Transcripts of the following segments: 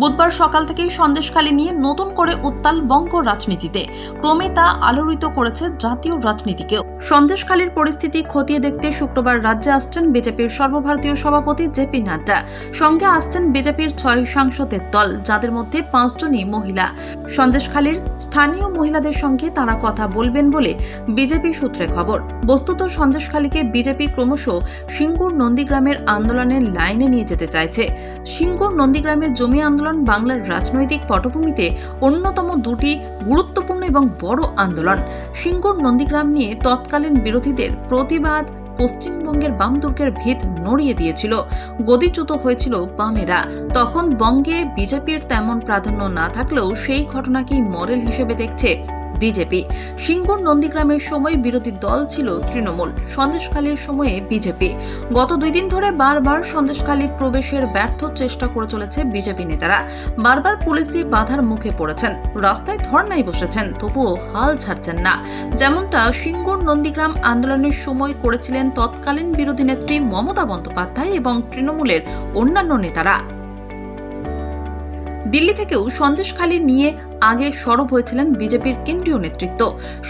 বুধবার সকাল থেকেই সন্দেশখালী নিয়ে নতুন করে উত্তাল বঙ্গ রাজনীতিতে। ক্রমে তা আলোড়িত করেছে জাতীয় রাজনীতিকেও। সন্দেশখালীর পরিস্থিতি খতিয়ে দেখতে শুক্রবার রাজ্যে আসছেন বিজেপির সর্বভারতীয় সভাপতি জেপি নাড্ডা। সঙ্গে আসছেন বিজেপির ছয় সাংসদের দল, যাদের মধ্যে পাঁচজনই মহিলা। সন্দেশখালীর স্থানীয় মহিলাদের সঙ্গে তারা কথা বলবেন বলে বিজেপি সূত্রে খবর। বস্তুত সন্দেশখালীকে বিজেপি ক্রমশ সিঙ্গুর নন্দীগ্রামের আন্দোলনের লাইনে নিয়ে যেতে চাইছে। সিঙ্গুর নন্দীগ্রামের জমি আন্দোলন বাংলার রাজনৈতিক পটভূমিতে অন্যতম দুটি গুরুত্বপূর্ণ এবং বড় আন্দোলন। সিঙ্গুর নন্দীগ্রাম নিয়ে তৎকালীন বিরোধীদের প্রতিবাদ পশ্চিমবঙ্গের বাম দুর্গের ভিত নড়িয়ে দিয়েছিল। গদিচ্যুত হয়েছিল বামেরা। তখন বঙ্গে বিজেপির তেমন প্রাধান্য না থাকলেও সেই ঘটনাকেই মডেল হিসেবে দেখছে বিজেপি। সিঙ্গুর নন্দীগ্রামের সময় বিরোধী দল ছিল তৃণমূল, সন্দেশখালীর সময়ে বিজেপি। গত দুই দিন ধরে বারবার সন্দেশখালী প্রবেশের ব্যর্থ চেষ্টা করে চলেছে বিজেপি নেতারা। বারবার পুলিশি বাধার মুখে পড়েছেন। রাস্তায় ধর্নায় বসেছেন, তবুও হাল ছাড়ছেন না। যেমনটা সিঙ্গুর নন্দীগ্রাম আন্দোলনের সময় করেছিলেন তৎকালীন বিরোধী নেত্রী মমতা বন্দ্যোপাধ্যায় এবং তৃণমূলের অন্যান্য নেতারা। দিল্লি থেকেও সন্দেশখালী নিয়ে আগে সরব হয়েছিলেন বিজেপির কেন্দ্রীয় নেতৃত্ব।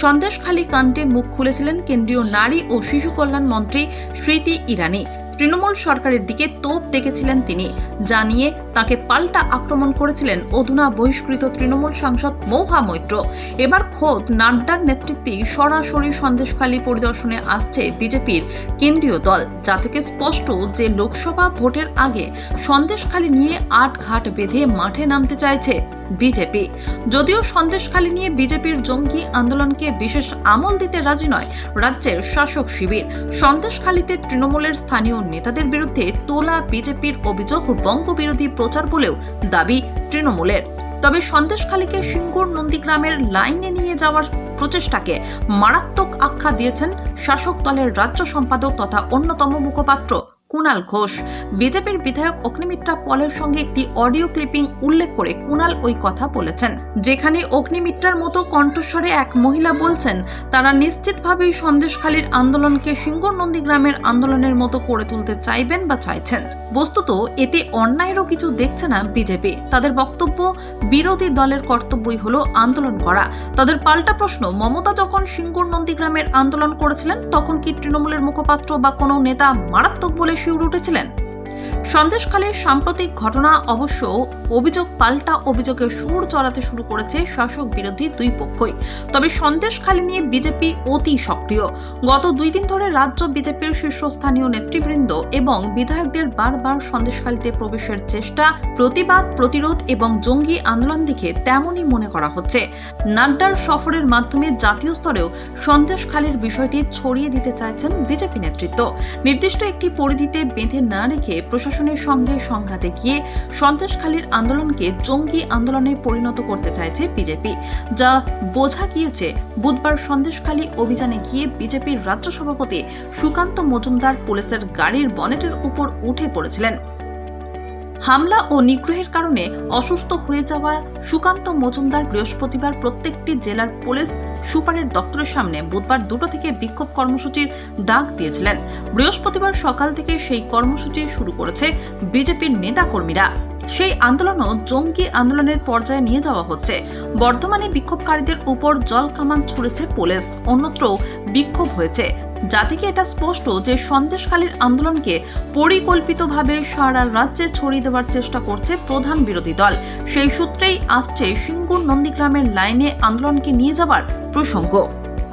সন্দেশখালী কাণ্ডে মুখ খুলেছিলেন কেন্দ্রীয় নারী ও শিশু কল্যাণ মন্ত্রী স্মৃতি ইরানি। তৃণমূল সরকারের দিকে তোপ দেখেছিলেন তিনি। জানিয়ে তাকে পাল্টা আক্রমণ করেছিলেন অধুনা বহিষ্কৃত তৃণমূল সাংসদ মৌহা মৈত্র। এবার খোদ নাড্ডার নেতৃত্বেই সরাসরি সন্দেশখালী পরিদর্শনে আসছে বিজেপির কেন্দ্রীয় দল, যা থেকে স্পষ্ট যে লোকসভা ভোটের আগে সন্দেশখালী নিয়ে আট ঘাট বেঁধে মাঠে নামতে চাইছে বিজেপি। যদিও সন্দেশখালী নিয়ে বিজেপির জঙ্গি আন্দোলনকে বিশেষ আমল দিতে রাজি নয় রাজ্যের শাসক শিবির। সন্দেশখালীতে তৃণমূলের স্থানীয় নেতাদের বিরুদ্ধে তোলা বিজেপির অভিযোগ বঙ্গবিরোধী প্রচার বলেও দাবি তৃণমূলের। তবে সন্দেশখালীকে সিঙ্গুর নন্দীগ্রামের লাইনে নিয়ে যাওয়ার প্রচেষ্টাকে মারাত্মক আখ্যা দিয়েছেন শাসক দলের রাজ্য সম্পাদক তথা অন্যতম মুখপাত্র কুণাল ঘোষ। বিজেপির বিধায়ক অগ্নিমিত্রা পলের সঙ্গে একটি অডিও ক্লিপিং উল্লেখ করে কুণাল ওই কথা বলেছেন। যেখানে অগ্নিমিত্রার মতো কণ্ঠস্বরে এক মহিলা বলছেন, তারা নিশ্চিতভাবেই সন্দেশখালীর আন্দোলনকে সিঙ্গুর নন্দীগ্রামের আন্দোলনের মতো করে তুলতে চাইবেন বা চাইছেন। বস্তুত, এতে অন্যায়েরও কিছু দেখছে না বিজেপি। তাদের বক্তব্য, বিরোধী দলের কর্তব্যই হলো আন্দোলন করা। তাদের পাল্টা প্রশ্ন, মমতা যখন সিঙ্গুর নন্দীগ্রামের আন্দোলন করেছিলেন, তখন কি তৃণমূলের মুখপাত্র বা কোনো নেতা মারাত্মক বলে শিউর উঠেছিলেন? সন্দেশখালীর সাম্প্রতিক ঘটনা অবশ্য অভিযোগ পাল্টা অভিযোগের সুর চড়াতে শুরু করেছে শাসক বিরোধী দুই পক্ষই। তবে সন্দেশখালী নিয়ে বিজেপি অতি সক্রিয়। গত দুই দিন ধরে রাজ্য বিজেপির শীর্ষস্থানীয় নেতৃবৃন্দ এবং বিধায়কদের বারবার সন্দেশখালীতে প্রবেশের চেষ্টা, প্রতিবাদ, প্রতিরোধ এবং জঙ্গি আন্দোলন দেখে তেমনই মনে করা হচ্ছে। নাড্ডার সফরের মাধ্যমে জাতীয় স্তরেও সন্দেশখালীর বিষয়টি ছড়িয়ে দিতে চাইছেন বিজেপি নেতৃত্ব। নির্দিষ্ট একটি পরিধিতে বেঁধে না রেখে প্রশাসনের সঙ্গে সংঘাতে গিয়ে সন্ত্রাসখালীর আন্দোলনকে জঙ্গি আন্দোলনে পরিণত করতে চাইছে বিজেপি, যা বোঝা গিয়েছে বুধবার সন্দেশখালী অভিযানে গিয়ে বিজেপির রাজ্য সভাপতি সুকান্ত মজুমদার পুলিশের গাড়ির বনেটের উপর উঠে পড়েছিলেন। হামলা ও নিগ্রহের কারণে অসুস্থ হয়ে যাওয়া সুকান্ত মজুমদার বৃহস্পতিবার প্রত্যেকটি জেলার পুলিশ সুপারের দপ্তরের সামনে বুধবার দুটো থেকে বিক্ষোভ কর্মসূচির ডাক দিয়েছিলেন। বৃহস্পতিবার সকাল থেকে সেই কর্মসূচি শুরু করেছে বিজেপির নেতাকর্মীরা। সেই আন্দোলনও জঙ্গি আন্দোলনের পর্যায়ে নিয়ে যাওয়া হচ্ছে। বর্ধমানে বিক্ষোভকারীদের উপর জল কামান ছুড়েছে পুলিশ। অন্যত্র বিক্ষোভ হয়েছে। যা থেকে এটা স্পষ্ট যে সন্দেশখালীর আন্দোলনকে পরিকল্পিতভাবে সারা রাজ্যে ছড়িয়ে দেওয়ার চেষ্টা করছে প্রধান বিরোধী দল। সেই সূত্রেই আসছে সিঙ্গুর নন্দীগ্রামের লাইনে আন্দোলনকে নিয়ে যাওয়ার প্রসঙ্গ।